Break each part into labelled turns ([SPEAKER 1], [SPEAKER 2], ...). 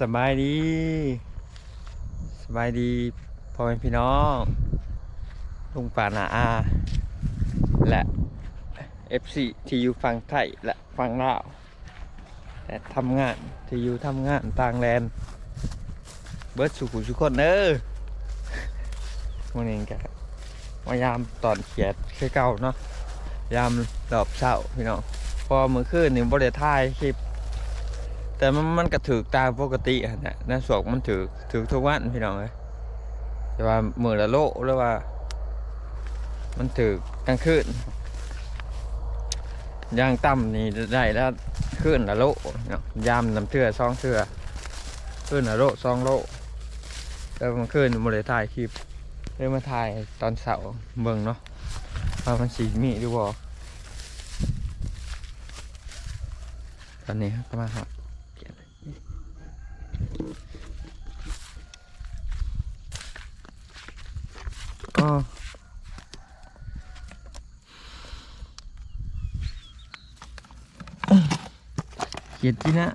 [SPEAKER 1] สบายดี สบายดีพ่อแม่พี่น้อง ลุงป่านาอา และ FC ที่อยู่ฝั่งไทยและฝั่งลาวแต่ทำงานที่อยู่ทำงานต่างแดนเบิร์ดสุขุสุขคนเด้อวันนี้กันมายามตอนเขียดคือเก่าเนาะยามดอบเช้าพี่น้องพอมือคืนนี่งบริถ่ายคลิป แต่มันมันก็ถือตามปกติอะนะนสวกมันถือถือทุกวันพี่น้องเลยแต่ว่ามือละโลหรือว่า มันถือกลางคืนย่างต่ำนี่ได้แล้วคืนละโลเนาะยามน้ำเทือซองเทือคืนละโลซองโลแล้วมันคืนบริถ่ายคลิปเลยมาถ่ายตอนเสาร์เบิ่งเนาะว่ามันสีมีหรือบ่ตอนนี้ก็มาหาอ๋ เขียดจีน่า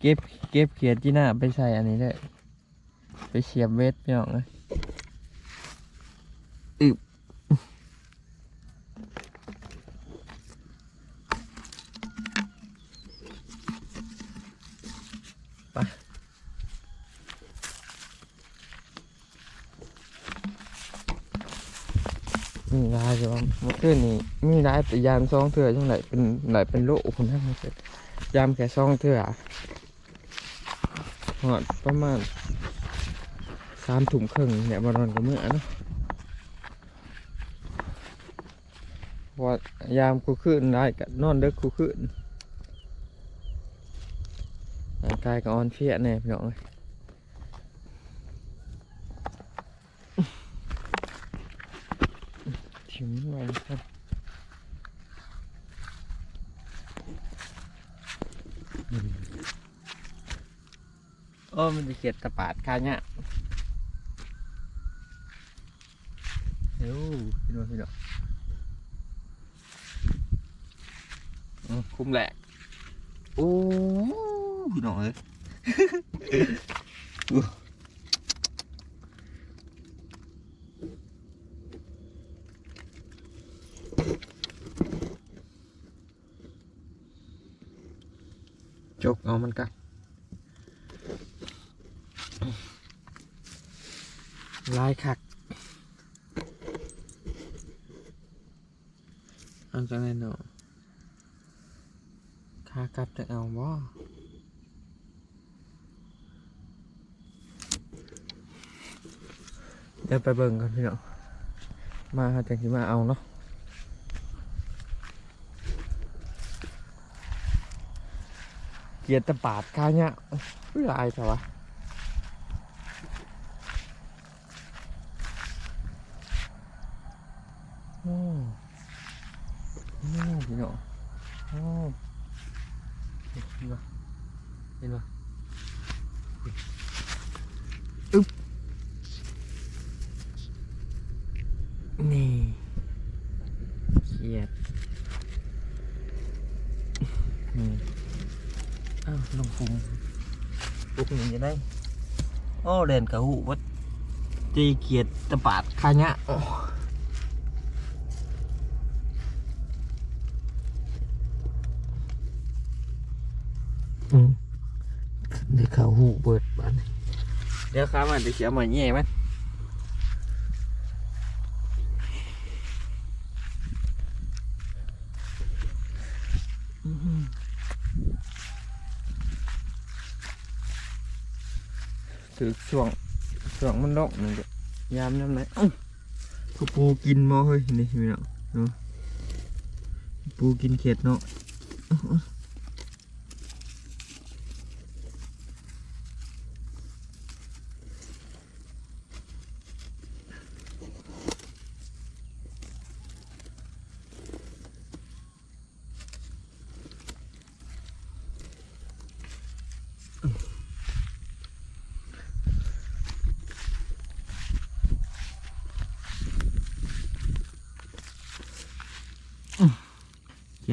[SPEAKER 1] เก็บเก็บเขียดจีน่าไปใส่อันนี้เลยไปเสียบเวทพี่น้องเลยอึบไป มีได้ใช่ไหมเมื่อคืนนี้มีได้แต่ยามซองเถื่อจังไหนเป็นไหนเป็นโลคนนั้นเสร็จยามแค่ซองเถื่อหอดประมาณสามถุงครึ่งเนี่ยมานอนกับเมื่อนะว่ายามกูขึ้นได้กับนอนเด็กกูขึ้นร่างกายก็อ่อนเพลียแน่พี่น้องเอ้ย ถิมหน่อยครับอืมโอ้ มันจะเขียดตะปาดขาเนี่ยเฮ้ยพี่น้องพี่น้องคุ้มแหลกโอ้พี่น้องเอ้ยจกเอามันกัน ลายคักเอาจังไงเนาะขากลับจะเอาบ่เดี๋ยวไปเบิ่งกันพี่น้องมาจังสิมาเอาเนาะเกียรติบาทค่าเนี่ยไม่ลายเถอะวะโอ้โอ้พี่น้องโอ้เห็นปะเห็นปะอึ๊บ นี่เกียรตินี่อ้าวลงฟุมปุ๊กนี่จะได้โอ้เด่นกะหูวัดตีเกียรติตะปาดคาเนี้ยโอ้อืมเดี๋ยวเขาหูเปิดบ้านนี่เดี๋ยวข้ามันจะเสียมาแย่มันอื้อหือ ถือช่วงช่วงมันดอกมันก็ยามน้ำไหนเอ้าพวกปูกินมาเฮ้ยนี่มีเนาะเนาะปูกินเขียดเนาะ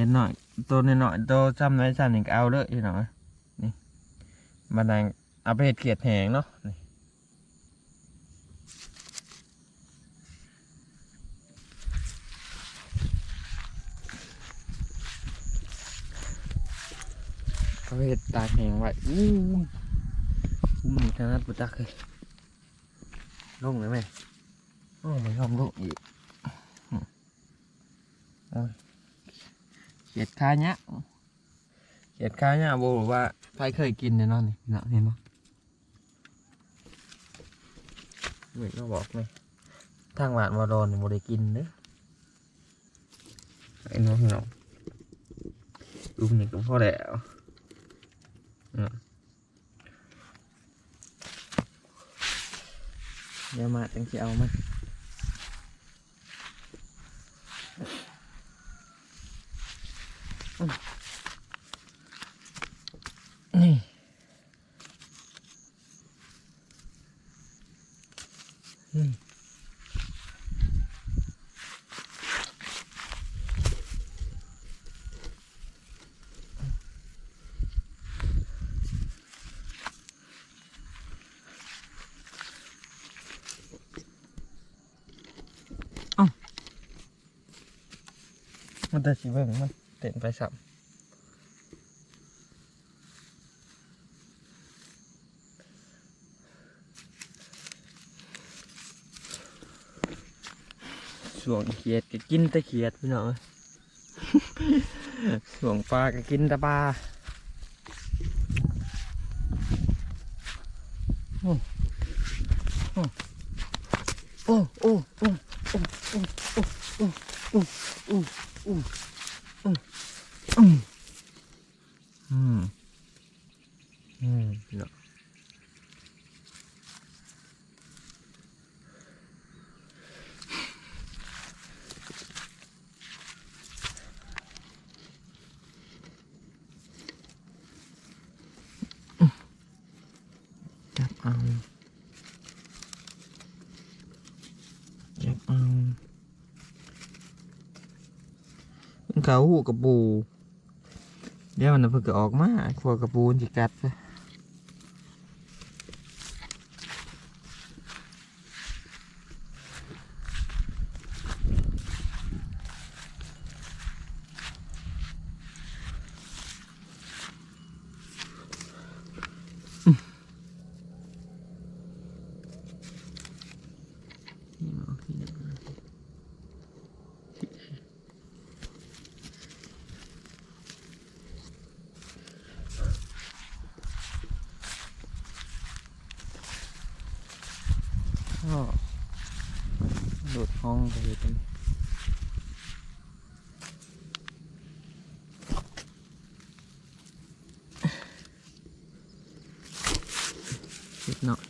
[SPEAKER 1] เอ้าเอ้าเขียนหน่อยตัวน้อยๆตัวจำไว้จำหนึ่งเอาเลยพี่น้องนี่บันไดเอาไปเห็ดเขียดแหงเนาะนี่เอาไปเห็ดตากแหงไว้อู้อู้มันขนาดปุตักเลยลงเลยไหมโอ้ไม่ยอมลงอีกโอ้ย เขียดคาเนี้ยเขียดคาเนี้ยโบบอกว่าใครเคยกินเนี่ยนอนนี่เนาะเห็นปะเหมือนเราบอกไหมทางหวานวารอนนี่โบได้กินเด้อไอ้น้องพี่น้องดูนี่ก็พอแล้วเดี๋ยวมาจังสิเอามัน มันจะชิเบิ่งมันเต้นไปสับส่วงเขียดก็กินแต่เขียดพี่น้อง ช่วงปลาก็กินแต่ปลา เขาหูกระปูเดี๋ยวมันนะเพิ่งก็ออกมาขวกระปูนจิกัดซะ ก็โดดห้องไปเลยตรงนี้นิดหน่อย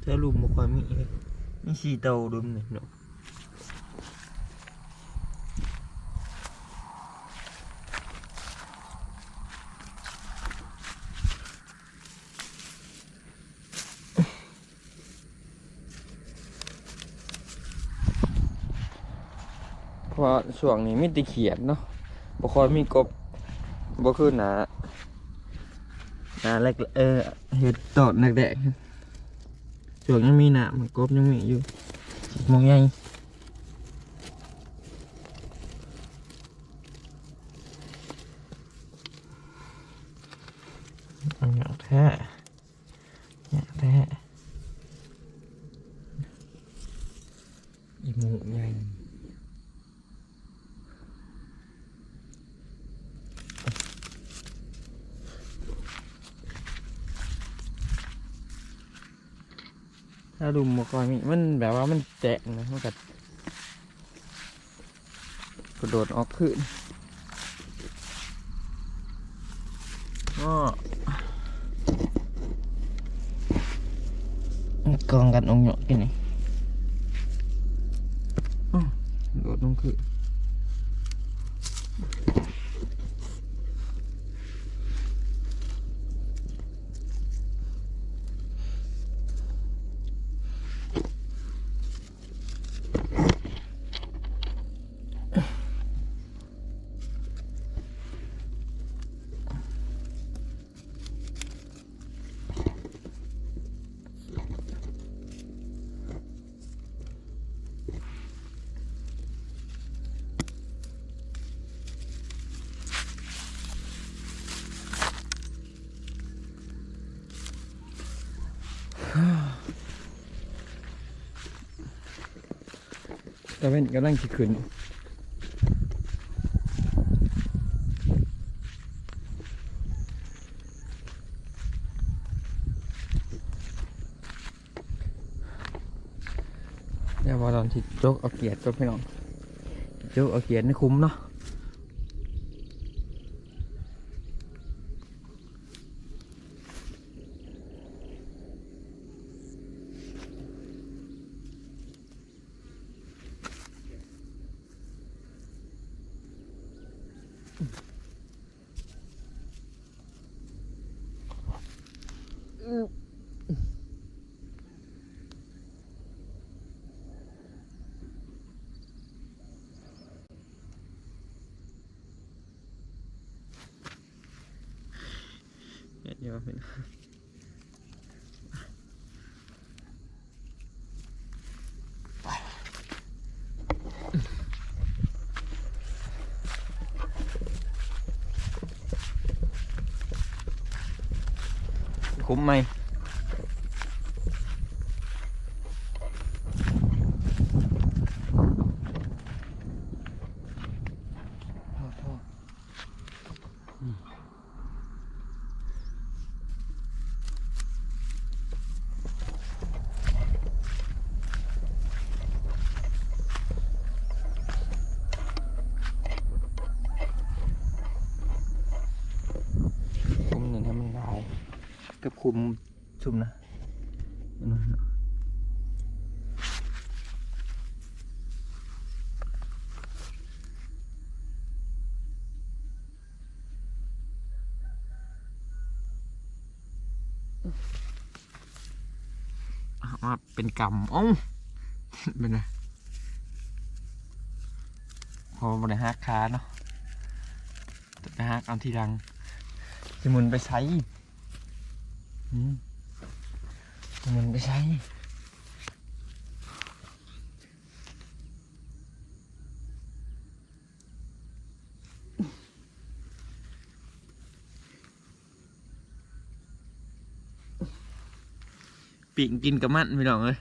[SPEAKER 1] เธอลุมมาความมีเลยมีสีเตาดุมเนี่ยเนาะ เพราะว่า ช่วงนี้มีติเขียดเนาะบ่คอยมีกบบ่คือหนาหนาแรกเออเห็ดตอดนักแดกช่วงยังมีหนามกบยังมีอยู่มองยังญ่อันนี้แท้เนี่ยแท้อีหมูใหญ่ ถ้าดุมบกอยมีมันแบบว่ามันแจกนะมันกัดกระโดดออกขึ้นก็กองกันองหยกกันนี่อ้าวโดดลงขึ้น แต่เป็นกำลังขี่ขึ้นเดี๋ยวว่าตอนที่โจกเอาเกียรติก็พี่น้องโจกเอาเกียร์ในี่คุ้มเนาะ เดี๋ยวเป็นคุ้มไหมพ่อพ่อ คุมหนึ่งให้มันลายกับ คุมชุมนะนั่นนะเอามาเป็นกำอ้งเป็นไงพอบริหารค้าเนาะแต่ไปหักเอาทีหลังจะมุนไปใช้ อืมจะหมุนไปใช้ปีกกินกับมันพี่น้องเอ้ย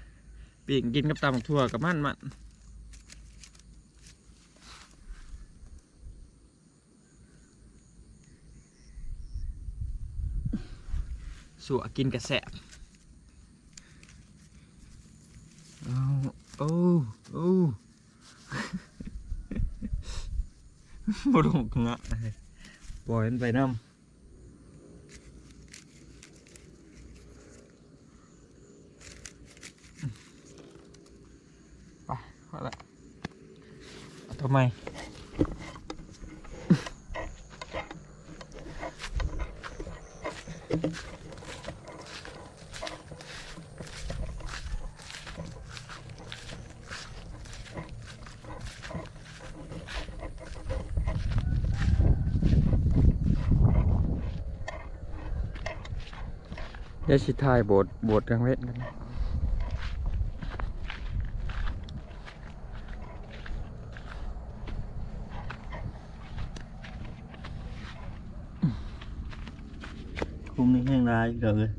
[SPEAKER 1] ปีกกินกับตำทั่วกับมันมัน สัวกินกระแสบเอาโอ้โอ้บรุกงะปล่อยมันไปน้ำไปพอละเอาทำไม ยวชิทายโบสถ์โบสถ์กลางเวทกันนะคุมนี่แห้งร้ายเกินเลย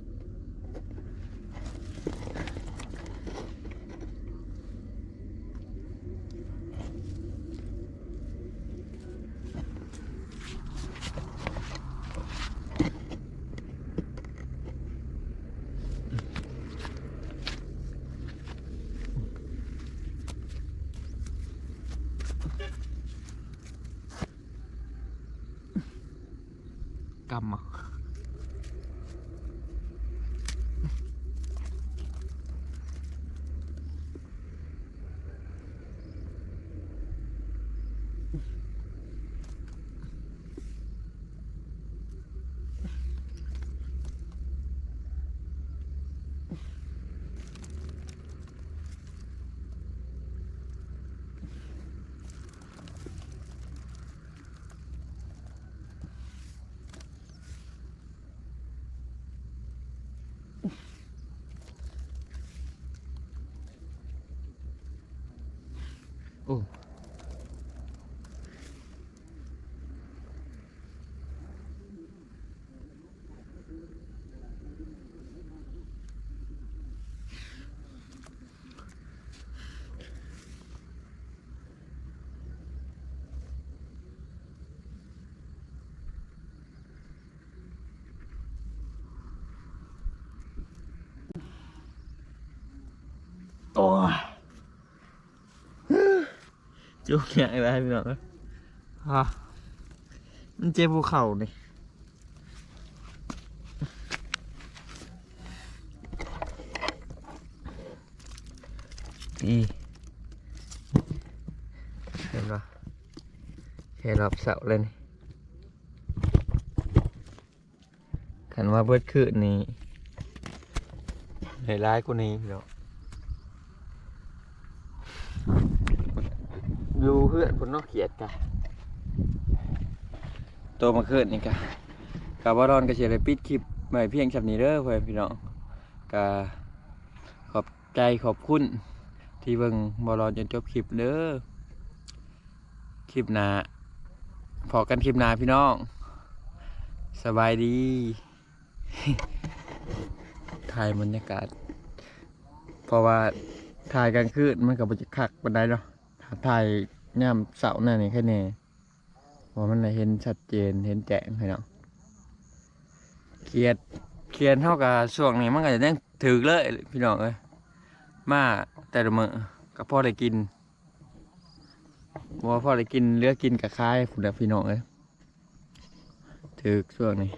[SPEAKER 1] กำอะโอ้ จุกอย่างไรพี่น้องเอ้ยอะมันเจ็บภูเขานี่นี่เห็นปะแค่รอบเสาเลยนี่ขันว่าเบิดคืนนี้ในร้ายกว่านี้พี่น้อง อยู่เพื่อนคนนอกเขียดกะโตมาเกิดนี่กะกะว่ารอนกะเชียร์เลยปิดคลิปไว้เพียงชับนี้เด้อเพื่อนพี่น้องกะขอบใจขอบคุณ ที่เบิ่งบอรอนจนจบคลิปเด้อคลิปหน้าพอกันคลิปหน้าพี่น้อง สบายดีถ่ายบรรยากาศ เพราะว่าถ่ายกลางคืนมันกับบรรยากาศบันไดเนาะ ถ้าถ่ายย่ามเสาร์นั่นนี่แค่นี้ว่ามันเห็นชัดเจนเห็นแจ้งให้เนาะเขียดเขียนเท่ากับช่วงนี้มันก็จะยังถือเลยพี่น้องเอ้ยมาแต่ละมื้อก็พอได้กินบ่ว่าพอได้กินเหลือกินกับคายคุณพี่น้องเอ้ยถือช่วงนี้